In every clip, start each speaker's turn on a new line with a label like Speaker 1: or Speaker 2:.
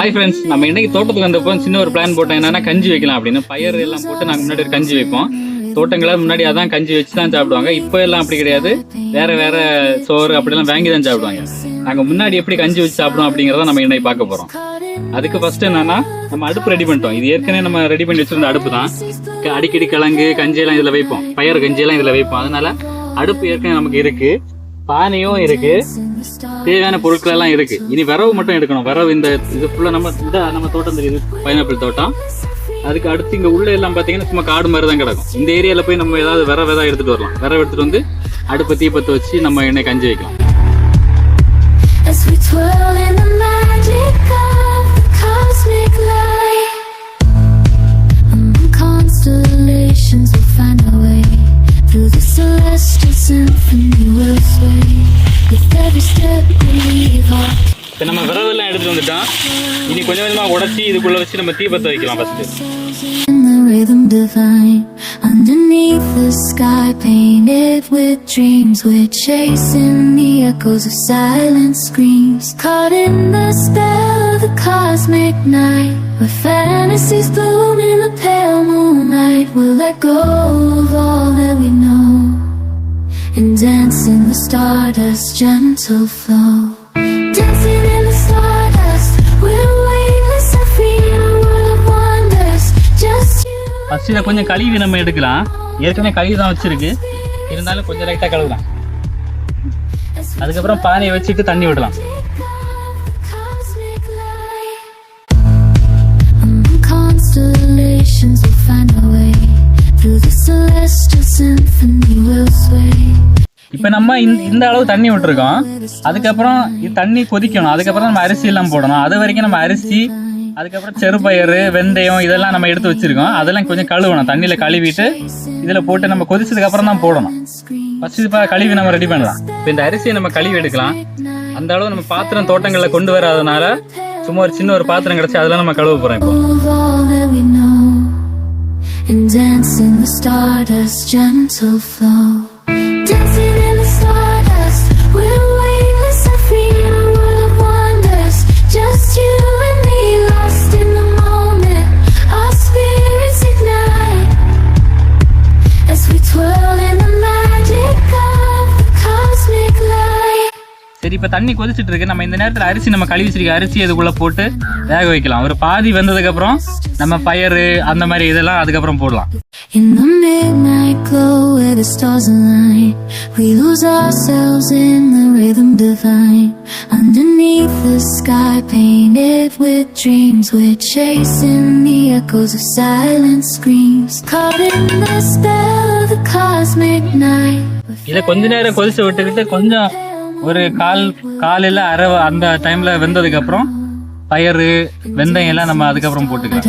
Speaker 1: Hi friends நம்ம இன்னைக்கு தோட்டத்துக்கு வந்தப்போ சின்ன ஒரு பிளான் போட்டோம் என்னன்னா கஞ்சி வைக்கலாம் அப்படின்னு. பயிர் எல்லாம் போட்டு நாங்கள் முன்னாடி ஒரு கஞ்சி வைப்போம். தோட்டங்களை முன்னாடி அதான் கஞ்சி வச்சு தான் சாப்பிடுவாங்க. இப்போ எல்லாம் அப்படி கிடையாது. வேற வேற சோறு அப்படிலாம் வாங்கி தான் சாப்பிடுவாங்க. நாங்கள் முன்னாடி எப்படி கஞ்சி வச்சு சாப்பிடுவோம் அப்படிங்கிறத நம்ம இன்னைக்கு பார்க்க போறோம். அதுக்கு ஃபர்ஸ்ட் என்னன்னா நம்ம அடுப்பு ரெடி பண்ணிட்டோம். இது ஏற்கனவே நம்ம ரெடி பண்ணி வச்சிருந்த அடுப்பு தான். அடிக்கடி கிழங்கு கஞ்சி எல்லாம் வைப்போம். பயறு கஞ்சி எல்லாம் வைப்போம். அதனால அடுப்பு ஏற்கனவே நமக்கு இருக்குது பானையும் இருக்கு. தேவையான பொருட்கள் எல்லாம் இருக்கு இனி விரவு மட்டும் எடுக்கணும். விரவு இந்த இது ஃபுல்லா நம்ம இந்த நம்ம தோட்டம் தெரியுது. பைனாப்பிள் தோட்டம். அதுக்கு அடுத்து இங்க உள்ள எல்லாம் பாத்தீங்கன்னா சும்மா காடு மாதிரி தான் கிடக்கும். இந்த ஏரியால போய் நம்ம ஏதாவது விரவு ஏதாவது எடுத்துட்டு வரலாம். விரவு எடுத்துட்டு வந்து அடுப்பை தீப்பத்தை வச்சு நம்ம எண்ணெய் கஞ்சி வைக்கலாம்.
Speaker 2: Constellations we'll find our way Through the celestial
Speaker 1: இப்போ நம்ம விரவு எல்லாம் எடுத்துட்டு வந்துட்டோம் இனி கொஞ்சம் கொஞ்சமா உடைச்சி இதுக்குள்ள வச்சு நம்ம தீபத்தை வைக்கலாம்
Speaker 2: the rhythm divine Underneath the sky painted with dreams We're chasing the echoes of silent screams Caught in the spell of the cosmic night Where fantasies bloom in the pale gentle flow Dancing in the stardust We're weightless and free in a world of wonders Just you
Speaker 1: first இதை கொஞ்சம் கழுவி நம்ம எடுக்கலாம் ஏற்கனவே கழுவி தான் வச்சிருக்கு இருந்தாலும் கொஞ்சம் லைட்டா கழுவலாம் அதுக்கப்புறம் பானையை வச்சுட்டு தண்ணி விடலாம்
Speaker 2: constellations we'll find our way Through the celestial symphony we'll sway
Speaker 1: இப்போ நம்ம இந்த- இந்த அளவு தண்ணி விட்டுருக்கோம். அதுக்கப்புறம் இது தண்ணி கொதிக்கணும். அதுக்கப்புறம் நம்ம அரிசி எல்லாம் போடணும். அது வரைக்கும் நம்ம அரிசி அதுக்கப்புறம் செருப்பயிறு வெந்தயம் இதெல்லாம் நம்ம எடுத்து வச்சிருக்கோம். அதெல்லாம் கொஞ்சம் கழுவணும். தண்ணியில் கழுவிட்டு இதில் போட்டு நம்ம கொதிச்சதுக்கு அப்புறம் தான் போடணும். ஃபர்ஸ்ட் இப்போ கழுவி நம்ம ரெடி பண்ணலாம். இப்போ இந்த அரிசியை நம்ம கழுவி எடுக்கலாம். அந்த அளவு நம்ம பாத்திரம் தோட்டங்களில் கொண்டு வராதனால சும்மா ஒரு சின்ன ஒரு பாத்திரம் கிடச்சி அதெல்லாம் நம்ம கழுவ போகிறோம் இப்போ.
Speaker 2: And dance in the stardust gentle flow.
Speaker 1: சரி இப்போ தண்ணி கொதிச்சிட்டு இருக்கு நம்ம இந்த நேரத்தில் அரிசி நம்ம கழுவி வச்சிருக்க அரிசி இதுக்குள்ள போட்டு வேக வைக்கலாம் ஒரு பாதி வெந்ததுக்கு அப்புறம் நம்ம பயறு அந்த மாதிரி இதெல்லாம் அதுக்கப்புறம் போடலாம்
Speaker 2: In the midnight glow where the stars align, we lose ourselves in the rhythm divine. Underneath the sky painted with dreams, we're chasing the echoes of silent screams. Caught in the spell of the cosmic night.
Speaker 1: இதை கொஞ்ச நேரம் கொதிச்சு விட்டுக்கிட்டு கொஞ்சம் ஒரு கால் காலையில் அரை அந்த டைமில் வெந்ததுக்கு அப்புறம் வெந்தயம் எல்லாம் நம்ம அதுக்கப்புறம் போட்டுக்கலாம்.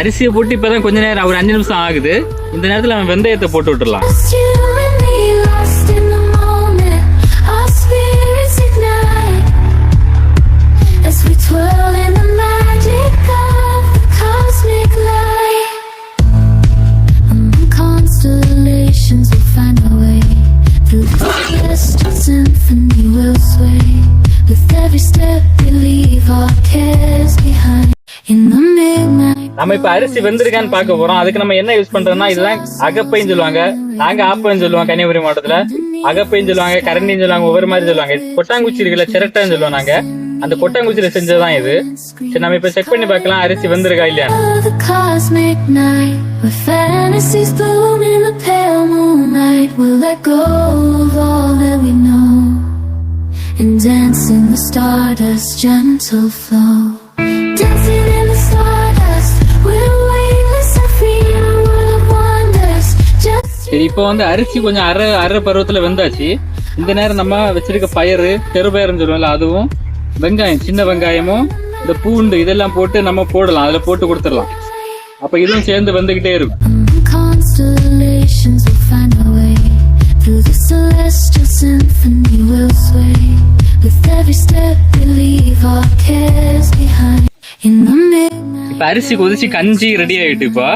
Speaker 1: அரிசியை போட்டு இப்போதான் கொஞ்ச நேரம் ஒரு அஞ்சு நிமிஷம் ஆகுது. இந்த நேரத்தில் நம்ம வெந்தயத்தை போட்டு விட்டுடலாம் நம்ம இப்ப அரிசி வெந்திருக்கான்னு பார்க்க போறோம். அதுக்கு நம்ம என்ன யூஸ் பண்றோம்னா இதெல்லாம் அகப்பைன்னு சொல்லுவாங்க. நாங்க ஆப்பைன்னு சொல்லுவோம் கன்னியாகுமரி மாவட்டத்துல. அகப்பைன்னு சொல்லுவாங்க கரண்டின்னு சொல்லுவாங்க ஒவ்வொரு மாதிரி சொல்லுவாங்க. கொட்டாங்குச்சி இருக்குல்ல சிரட்டைன்னு சொல்லுவோம் நாங்க. அந்த கொட்டாங்குச்சியில செஞ்சதுதான் இது. சரி நம்ம இப்ப செக் பண்ணி பார்க்கலாம் அரிசி வெந்திருக்கா இல்லையா
Speaker 2: and dance in the stardust gentle flow.
Speaker 1: சரி இப்போ வந்து அரிசி கொஞ்சம் அரை அரை பருவத்துல வெந்தாச்சு. இந்த நேரம் நம்ம வச்சிருக்க பயிறு தெருப்பயர்னு சொல்லுவோம்ல அதுவும் வெங்காயம் சின்ன வெங்காயமும் இந்த பூண்டு இதெல்லாம் போட்டு நம்ம போடலாம். அதுல போட்டு கொடுத்துடலாம். அப்ப இதுவும் சேர்ந்து வந்துகிட்டே இருக்கும்.
Speaker 2: இப்ப அரிசி கொதிச்சு கஞ்சி ரெடி ஆயிட்டு இப்போ.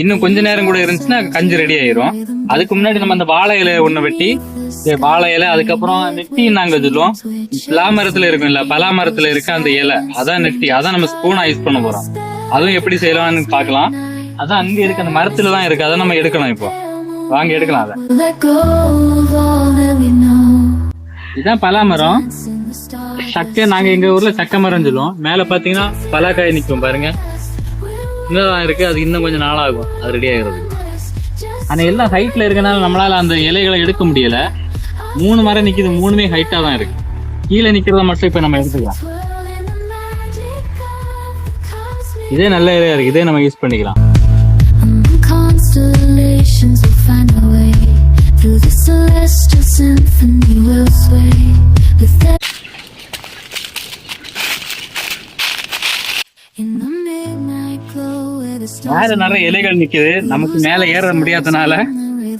Speaker 2: இன்னும் கொஞ்ச நேரம் கூட இருந்துச்சுன்னா கஞ்சி ரெடி ஆயிரும். அதுக்கு முன்னாடி நம்ம அந்த வாழை இலை ஒண்ணு வெட்டி வாழை இலை அதுக்கப்புறம் நெட்டி நாங்க சொல்லுவோம் பலா மரத்துல இருக்கும் இல்ல பலா மரத்துல இருக்க அந்த இலை அதான் நெட்டி அதான் நம்ம ஸ்பூனா யூஸ் பண்ண போறோம். அதுவும் எப்படி செய்யலாம்னு பாக்கலாம். அதான் அங்க இருக்கு அந்த மரத்துல தான் இருக்கு அதை நம்ம எடுக்கணும் இப்போ. வாங்க எடுக்கலாம் அதை. இதுதான் பலா மரம் சக்கை நாங்க எங்க ஊர்ல சக்கை மரம் சொல்லுவோம். மேல பாத்தீங்கன்னா பலாக்காய் நிக்கும் பாருங்க. இன்னதான் இருக்கு. அது இன்னும் கொஞ்சம் நாளாகும். அது ரெடி
Speaker 1: ஆகிறதுக்கு
Speaker 2: ஆனால் எல்லாம் ஹைட்ல இருக்கனால நம்மளால அந்த இலைகளை எடுக்க முடியல. மூணு மரம் நிக்குது. மூணுமே ஹைட்டா தான் இருக்கு. கீழே நிக்கிறத மட்டும் இப்ப நம்ம எடுத்துக்கலாம். இதே நல்ல இலையா இருக்கு. இதே நம்ம யூஸ் பண்ணிக்கலாம்.
Speaker 1: Constellations will find our way through the celestial symphony. will sway with that.
Speaker 2: மேல நிறைய இலைகள் நிக்குது. நமக்கு மேல ஏற முடியாதனால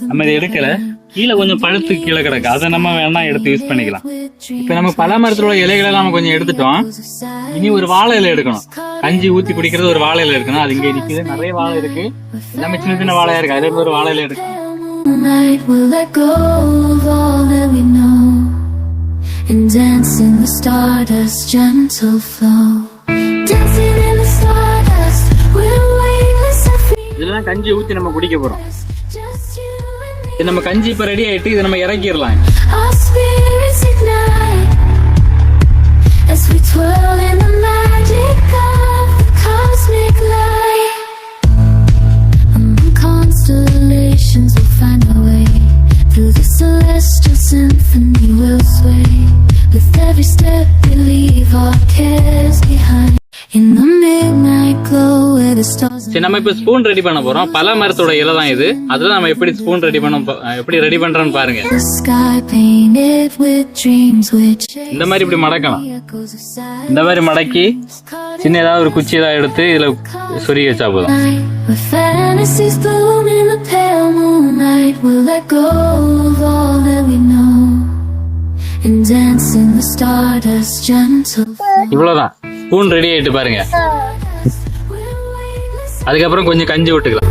Speaker 2: நம்ம இதை எடுக்கல. கீழே கொஞ்சம் பழுத்து கீழே கிடக்கு. அதை நம்ம வேணா எடுத்து யூஸ் பண்ணிக்கலாம். இப்ப நம்ம பல மரத்துல உள்ள இலைகளை நம்ம கொஞ்சம் எடுத்துட்டோம். இனி ஒரு வாழை இலை எடுக்கணும். கஞ்சி ஊத்தி குடிக்கிறது ஒரு வாழை இலை எடுக்கணும் அது இங்க நிக்குது. நிறைய வாழை இருக்கு. எல்லாமே சின்ன சின்ன வாழையா இருக்கு. அதுல இருந்து ஒரு வாழை இலை எடுக்கணும்.
Speaker 1: Will let go of all that we know and dance in the stardust gentle flow.
Speaker 2: இதெல்லாம் கஞ்சி ஊத்தி நம்ம குடிக்க போறோம். இது நம்ம கஞ்சி இப்ப ரெடி ஆயிட்டு இதை நம்ம இறக்கிடலாம். நம்ம இப்போ ஸ்பூன் ரெடி பண்ண போறோம் பல மரத்தோட இலை தான் இது அதுல நம்ம எப்படி ஸ்பூன் ரெடி பண்ண எப்படி ரெடி பண்றோம்னு பாருங்க இந்த மாதிரி இப்படி மடக்கலாம் இந்த மாதிரி மடக்கி சின்ன ஏதாவது ஒரு குச்சி ஏதாவது எடுத்து இதுல சொருகி வச்சா போதும் இவ்வளவுதான் ஸ்பூன் ரெடி ஆயிட்டு பாருங்க அதுக்கப்புறம் கொஞ்சம் கஞ்சி விட்டுக்கலாம்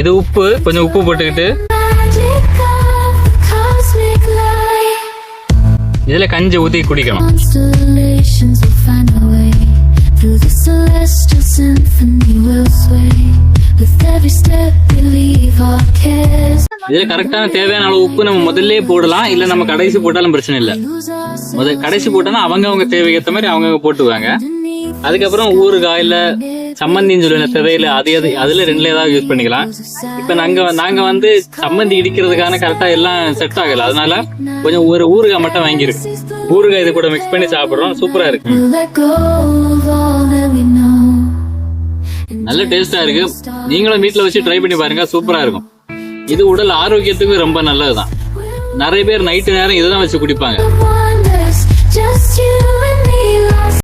Speaker 2: இது உப்பு கொஞ்சம் உப்பு போட்டுக்கிட்டு. இதுல கஞ்சி ஊத்தி குடிக்கணும்
Speaker 1: will through the celestial symphony. We'll sway
Speaker 2: இதுல கரெக்டான தேவையான அளவு உப்பு நம்ம முதல்ல போடலாம். இல்ல நம்ம கடைசி போட்டாலும் பிரச்சனை இல்ல.
Speaker 1: Lose ourselves
Speaker 2: முத கடைசி போட்டோம்னா அவங்க அவங்க தேவைக்கு ஏத்த மாதிரி அவங்க போட்டுவாங்க அதுக்கப்புறம் ஊறுகாய் இல்ல சம்மந்தின்னு சொல்லுவேன் திரையில அது எது அதுல ரெண்டுல ஏதாவது யூஸ் பண்ணிக்கலாம். இப்ப நாங்க நாங்க வந்து சம்மந்தி இடிக்கிறதுக்கான கரெக்டா எல்லாம் செட் ஆகல. அதனால கொஞ்சம் ஒரு ஊறுகாய் மட்டும் வாங்கியிருக்கு ஊறுகாய் இது கூட மிக்ஸ் பண்ணி சாப்பிடுறோம். சூப்பரா இருக்கு. நல்ல டேஸ்டா இருக்கு. நீங்களும் வீட்ல வச்சு ட்ரை பண்ணி பாருங்க சூப்பரா இருக்கும். இது உடல் ஆரோக்கியத்துக்கு ரொம்ப நல்லதுதான். நிறைய பேர் நைட்டு நேரம் இதுதான் வச்சு குடிப்பாங்க.